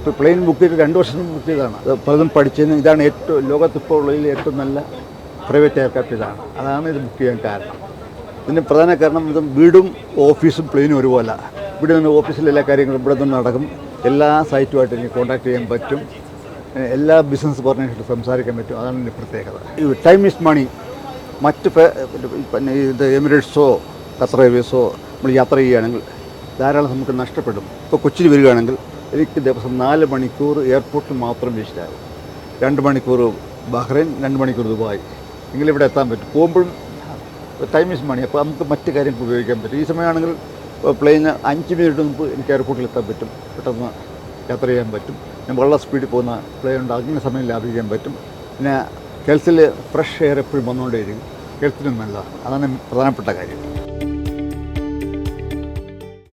ഇപ്പോൾ plain book ചെയ്ത് രണ്ട് വർഷം ബുക്ക് ചെയ്തതാണ്. അത് പലതും പഠിച്ചതിന് ഇതാണ് ഏറ്റവും ലോകത്തിപ്പോൾ ഉള്ളതിൽ ഏറ്റവും നല്ല പ്രൈവറ്റ് എയർക്രാഫ്റ്റ് ഇതാണ്. അതാണ് ഇത് ബുക്ക് ചെയ്യാൻ കാരണം. ഇതിന് പ്രധാന കാരണം ഇത് വീടും ഓഫീസും പ്ലെയിനും ഒരുപോലെ. ഇവിടെ നിന്ന് ഓഫീസിലെ എല്ലാ കാര്യങ്ങളും ഇവിടെ നിന്ന് നടക്കും. എല്ലാ സൈറ്റുമായിട്ട് എനിക്ക് കോൺടാക്ട് ചെയ്യാൻ പറ്റും. എല്ലാ ബിസിനസ് കോർഡിനേഷനും സംസാരിക്കാൻ പറ്റും. അതാണ് ഇതിന്റെ പ്രത്യേകത. Time is money. മറ്റ് പിന്നെ ഇത് എമിറേറ്റ്സോ ഖത്തർ എയർവേസോ നമ്മൾ യാത്ര ചെയ്യുകയാണെങ്കിൽ ധാരാളം നമുക്ക് നഷ്ടപ്പെടും. ഇപ്പോൾ കൊച്ചിയിൽ വരികയാണെങ്കിൽ എനിക്ക് ദിവസം നാല് മണിക്കൂർ എയർപോർട്ടിൽ മാത്രം വേസ്റ്റാകും രണ്ട് മണിക്കൂർ ബഹ്റൈൻ രണ്ട് മണിക്കൂർ ദുബായ്. എങ്കിലും ഇവിടെ എത്താൻ പറ്റും. പോകുമ്പോഴും ടൈം ഈസ് മണി അപ്പോൾ നമുക്ക് മറ്റ് കാര്യങ്ങൾ ഉപയോഗിക്കാൻ പറ്റും. ഈ സമയമാണെങ്കിൽ പ്ലെയിന് അഞ്ച് മിനിറ്റ് മുമ്പ് എനിക്ക് എയർപോർട്ടിൽ എത്താൻ പറ്റും. പെട്ടെന്ന് യാത്ര ചെയ്യാൻ പറ്റും. ഞാൻ വളരെ സ്പീഡിൽ പോകുന്ന പ്ലെയിൻ ഉണ്ട്. അങ്ങനെ സമയം ലാഭിക്കാൻ പറ്റും. പിന്നെ ഹെൽത്തിൽ ഫ്രഷ് എയർ എപ്പോഴും വന്നുകൊണ്ടേയിരിക്കും. ഹെൽത്തിനും നല്ലതാണ്. അതാണ് പ്രധാനപ്പെട്ട കാര്യം.